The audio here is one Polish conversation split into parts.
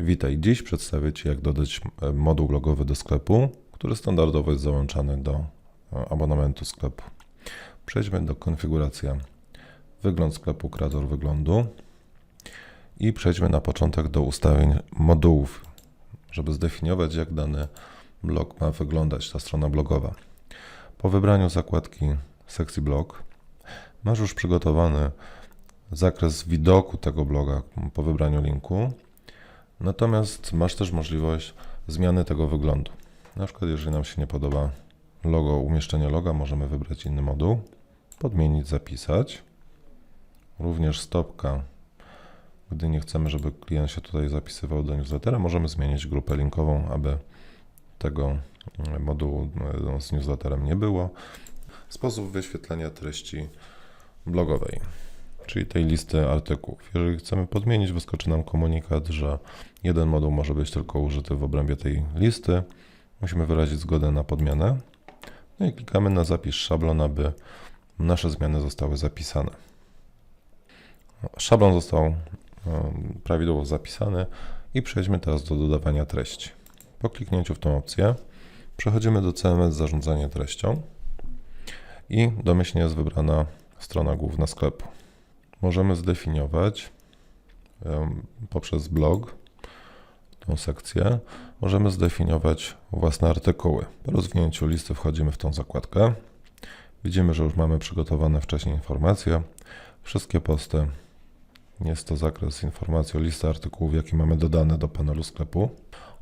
Witaj, dziś przedstawię Ci jak dodać moduł logowy do sklepu, który standardowo jest załączany do e, abonamentu sklepu. Przejdźmy do konfiguracja wygląd sklepu, kreator wyglądu i przejdźmy na początek do ustawień modułów, żeby zdefiniować jak dany blog ma wyglądać, ta strona blogowa. Po wybraniu zakładki sekcji blog masz już przygotowany zakres widoku tego bloga po wybraniu linku. Natomiast masz też możliwość zmiany tego wyglądu. Na przykład, jeżeli nam się nie podoba logo, umieszczenie loga, możemy wybrać inny moduł, podmienić, zapisać. Również stopka, gdy nie chcemy, żeby klient się tutaj zapisywał do newslettera, możemy zmienić grupę linkową, aby tego mm, modułu e, z newsletterem nie było. Sposób wyświetlenia treści blogowej czyli tej listy artykułów. Jeżeli chcemy podmienić, wyskoczy nam komunikat, że jeden moduł może być tylko użyty w obrębie tej listy. Musimy wyrazić zgodę na podmianę. No i klikamy na zapisz szablon, aby nasze zmiany zostały zapisane. Szablon został um, prawidłowo zapisany i przejdźmy teraz do dodawania treści. Po kliknięciu w tą opcję przechodzimy do CMS zarządzanie treścią i domyślnie jest wybrana strona główna sklepu możemy zdefiniować poprzez blog, tą sekcję, możemy zdefiniować własne artykuły. Po rozwinięciu listy wchodzimy w tą zakładkę. Widzimy, że już mamy przygotowane wcześniej informacje. Wszystkie posty. Jest to zakres informacji o listy artykułów, jakie mamy dodane do panelu sklepu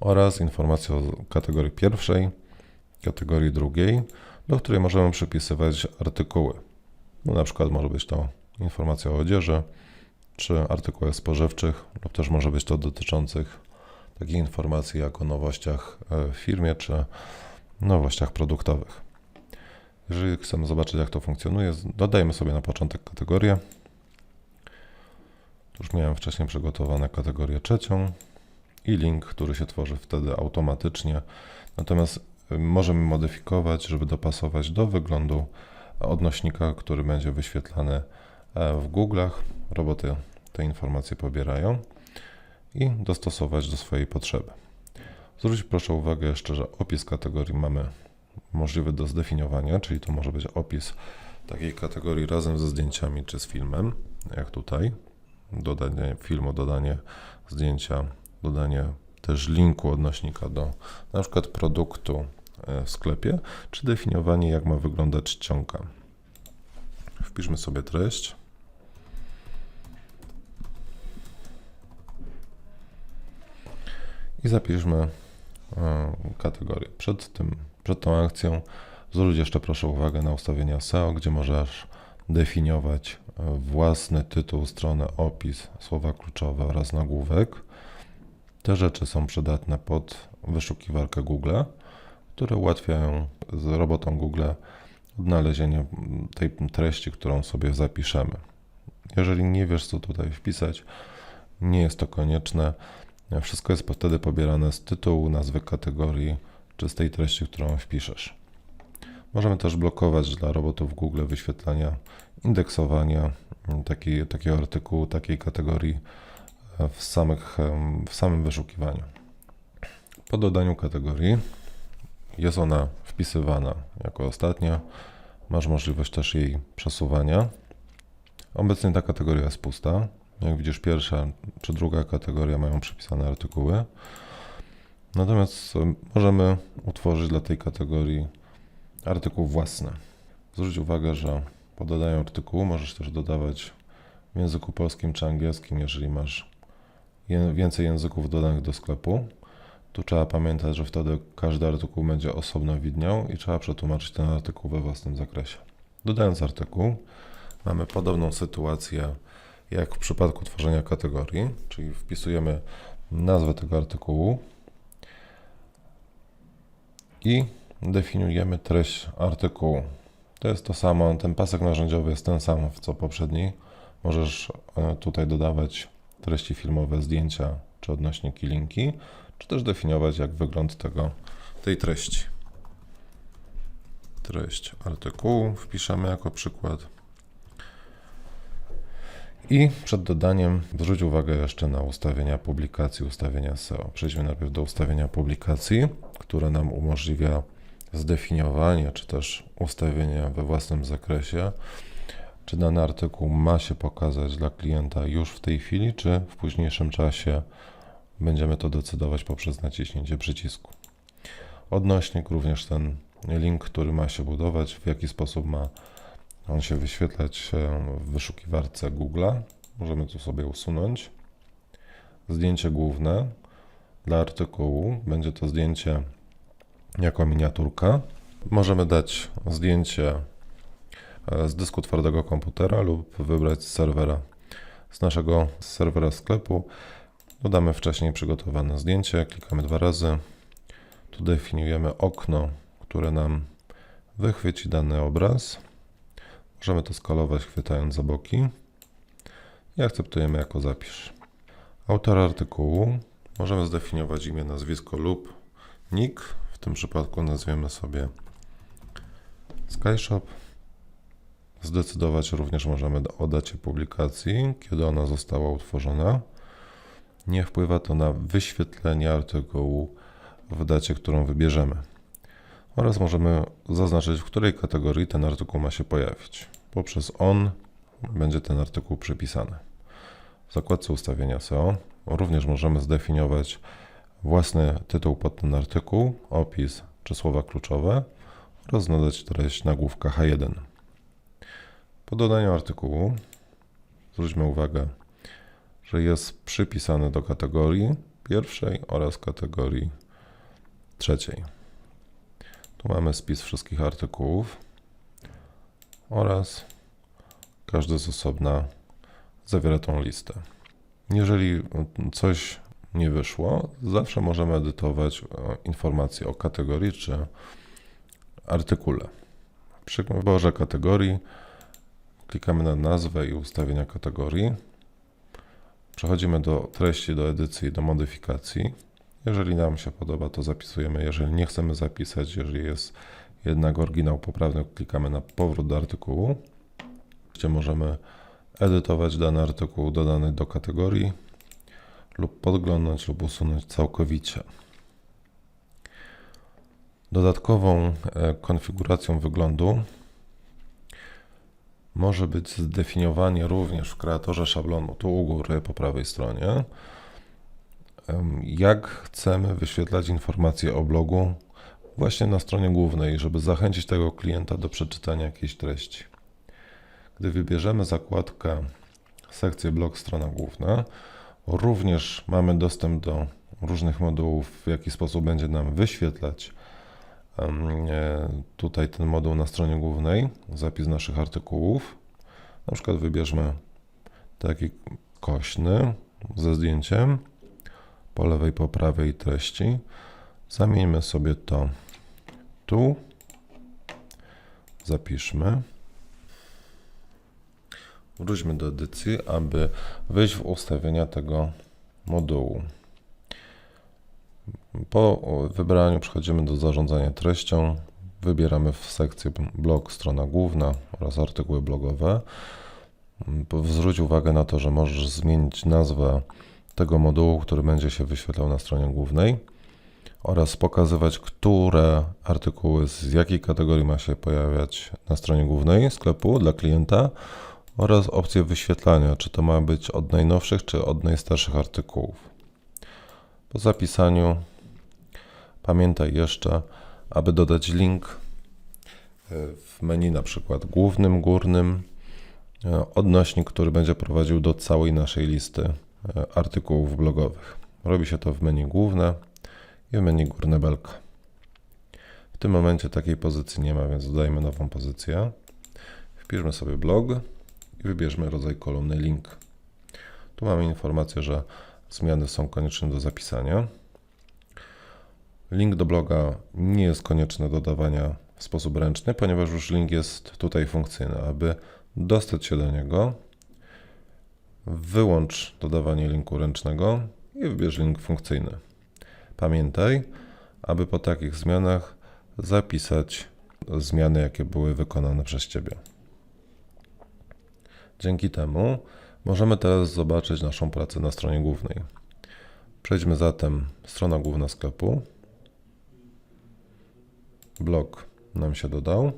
oraz informacje o kategorii pierwszej, kategorii drugiej, do której możemy przypisywać artykuły. No, na przykład może być to informacja o odzieży, czy artykułach spożywczych, lub też może być to dotyczących takich informacji jak o nowościach e, w firmie, czy nowościach produktowych. Jeżeli chcemy zobaczyć, jak to funkcjonuje, dodajmy sobie na początek kategorię. Już miałem wcześniej przygotowane kategorię trzecią i link, który się tworzy wtedy automatycznie. Natomiast e, możemy modyfikować, żeby dopasować do wyglądu odnośnika, który będzie wyświetlany w Google'ach. Roboty te informacje pobierają i dostosować do swojej potrzeby. Zwróć proszę uwagę jeszcze, że opis kategorii mamy możliwy do zdefiniowania, czyli to może być opis takiej kategorii razem ze zdjęciami czy z filmem, jak tutaj. Dodanie filmu, dodanie zdjęcia, dodanie też linku odnośnika do na przykład produktu e, w sklepie, czy definiowanie jak ma wyglądać ściąga. Wpiszmy sobie treść. I zapiszmy e, kategorię. Przed, tym, przed tą akcją zwróć jeszcze proszę uwagę na ustawienia SEO, gdzie możesz definiować e, własny tytuł strony, opis, słowa kluczowe oraz nagłówek. Te rzeczy są przydatne pod wyszukiwarkę Google, które ułatwiają z robotą Google odnalezienie tej treści, którą sobie zapiszemy. Jeżeli nie wiesz, co tutaj wpisać, nie jest to konieczne. Wszystko jest wtedy pobierane z tytułu, nazwy kategorii czy z tej treści, którą wpiszesz. Możemy też blokować dla robotów Google wyświetlania, indeksowania takiej, takiego artykułu, takiej kategorii e, w, samych, w samym wyszukiwaniu. Po dodaniu kategorii jest ona wpisywana jako ostatnia. Masz możliwość też jej przesuwania. Obecnie ta kategoria jest pusta. Jak widzisz, pierwsza czy druga kategoria mają przypisane artykuły. Natomiast możemy utworzyć dla tej kategorii artykuł własny. Zwróć uwagę, że po dodaniu artykułu możesz też dodawać w języku polskim czy angielskim, jeżeli masz więcej języków dodanych do sklepu. Tu trzeba pamiętać, że wtedy każdy artykuł będzie osobno widniał i trzeba przetłumaczyć ten artykuł we własnym zakresie. Dodając artykuł, mamy podobną sytuację jak w przypadku tworzenia kategorii, czyli wpisujemy nazwę tego artykułu i definiujemy treść artykułu. To jest to samo, ten pasek narzędziowy jest ten sam co poprzedni. Możesz e, tutaj dodawać treści filmowe, zdjęcia czy odnośniki, linki, czy też definiować jak wygląd tego, tej treści. Treść artykułu wpiszemy jako przykład. I przed dodaniem zwróć uwagę jeszcze na ustawienia publikacji, ustawienia SEO. Przejdźmy najpierw do ustawienia publikacji, które nam umożliwia zdefiniowanie czy też ustawienie we własnym zakresie, czy dany artykuł ma się pokazać dla klienta już w tej chwili, czy w późniejszym czasie będziemy to decydować poprzez naciśnięcie przycisku. Odnośnik również ten link, który ma się budować, w jaki sposób ma on się wyświetlać e, w wyszukiwarce Google'a. Możemy tu sobie usunąć. Zdjęcie główne dla artykułu będzie to zdjęcie jako miniaturka. Możemy dać zdjęcie e, z dysku twardego komputera lub wybrać z serwera z naszego serwera sklepu. Dodamy wcześniej przygotowane zdjęcie, klikamy dwa razy. Tu definiujemy okno, które nam wychwyci dany obraz. Możemy to skalować chwytając za boki i akceptujemy jako zapisz. Autor artykułu możemy zdefiniować imię, nazwisko lub nick. W tym przypadku nazwiemy sobie Skyshop. Zdecydować również możemy o dacie publikacji, kiedy ona została utworzona. Nie wpływa to na wyświetlenie artykułu w dacie, którą wybierzemy. Oraz możemy zaznaczyć, w której kategorii ten artykuł ma się pojawić. Poprzez on będzie ten artykuł przypisany. W zakładce ustawienia SEO również możemy zdefiniować własny tytuł pod ten artykuł, opis czy słowa kluczowe oraz nadać treść nagłówka H1. Po dodaniu artykułu zwróćmy uwagę, że jest przypisany do kategorii pierwszej oraz kategorii trzeciej. Tu mamy spis wszystkich artykułów oraz każdy z osobna zawiera tą listę. Jeżeli coś nie wyszło, zawsze możemy edytować e, informacje o kategorii czy artykule. Przy wyborze kategorii klikamy na nazwę i ustawienia kategorii. Przechodzimy do treści, do edycji, do modyfikacji. Jeżeli nam się podoba, to zapisujemy. Jeżeli nie chcemy zapisać, jeżeli jest jednak oryginał poprawny, klikamy na powrót do artykułu, gdzie możemy edytować dany artykuł dodany do kategorii lub podglądać lub usunąć całkowicie. Dodatkową e, konfiguracją wyglądu może być zdefiniowanie również w kreatorze szablonu, tu u góry po prawej stronie, jak chcemy wyświetlać informacje o blogu właśnie na stronie głównej, żeby zachęcić tego klienta do przeczytania jakiejś treści. Gdy wybierzemy zakładkę sekcję blog strona główna, również mamy dostęp do różnych modułów, w jaki sposób będzie nam wyświetlać e, tutaj ten moduł na stronie głównej, zapis naszych artykułów. Na przykład wybierzmy taki kośny ze zdjęciem po lewej, po prawej treści. Zamieńmy sobie to tu. Zapiszmy. Wróćmy do edycji, aby wejść w ustawienia tego modułu. Po wybraniu przechodzimy do zarządzania treścią. Wybieramy w sekcji blog strona główna oraz artykuły blogowe. Zwróć uwagę na to, że możesz zmienić nazwę tego modułu, który będzie się wyświetlał na stronie głównej oraz pokazywać, które artykuły z jakiej kategorii ma się pojawiać na stronie głównej sklepu dla klienta oraz opcję wyświetlania, czy to ma być od najnowszych, czy od najstarszych artykułów. Po zapisaniu pamiętaj jeszcze, aby dodać link e, w menu na przykład głównym, górnym, e, odnośnik, który będzie prowadził do całej naszej listy artykułów blogowych. Robi się to w menu główne i w menu górne belka. W tym momencie takiej pozycji nie ma, więc dodajmy nową pozycję. Wpiszmy sobie blog i wybierzmy rodzaj kolumny link. Tu mamy informację, że zmiany są konieczne do zapisania. Link do bloga nie jest konieczny do dodawania w sposób ręczny, ponieważ już link jest tutaj funkcyjny. Aby dostać się do niego, wyłącz dodawanie linku ręcznego i wybierz link funkcyjny. Pamiętaj, aby po takich zmianach zapisać zmiany, jakie były wykonane przez Ciebie. Dzięki temu Możemy teraz zobaczyć naszą pracę na stronie głównej. Przejdźmy zatem strona główna sklepu. Blog nam się dodał.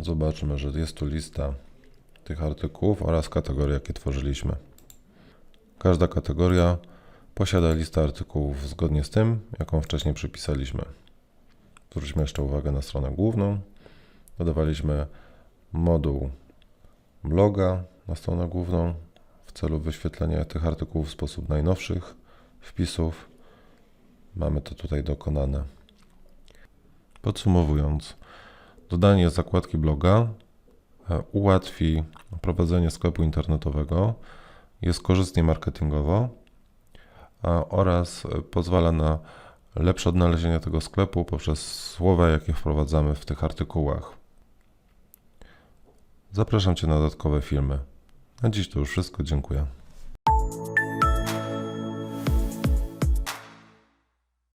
Zobaczmy, że jest tu lista tych artykułów oraz kategorie, jakie tworzyliśmy. Każda kategoria posiada listę artykułów zgodnie z tym, jaką wcześniej przypisaliśmy. Zwróćmy jeszcze uwagę na stronę główną. Dodawaliśmy moduł bloga na stronę główną w celu wyświetlenia tych artykułów w sposób najnowszych wpisów. Mamy to tutaj dokonane. Podsumowując, dodanie zakładki bloga ułatwi prowadzenie sklepu internetowego, jest korzystnie marketingowo oraz e, pozwala na lepsze odnalezienie tego sklepu poprzez słowa, jakie wprowadzamy w tych artykułach. Zapraszam Cię na dodatkowe filmy. Na dziś to już wszystko. Dziękuję.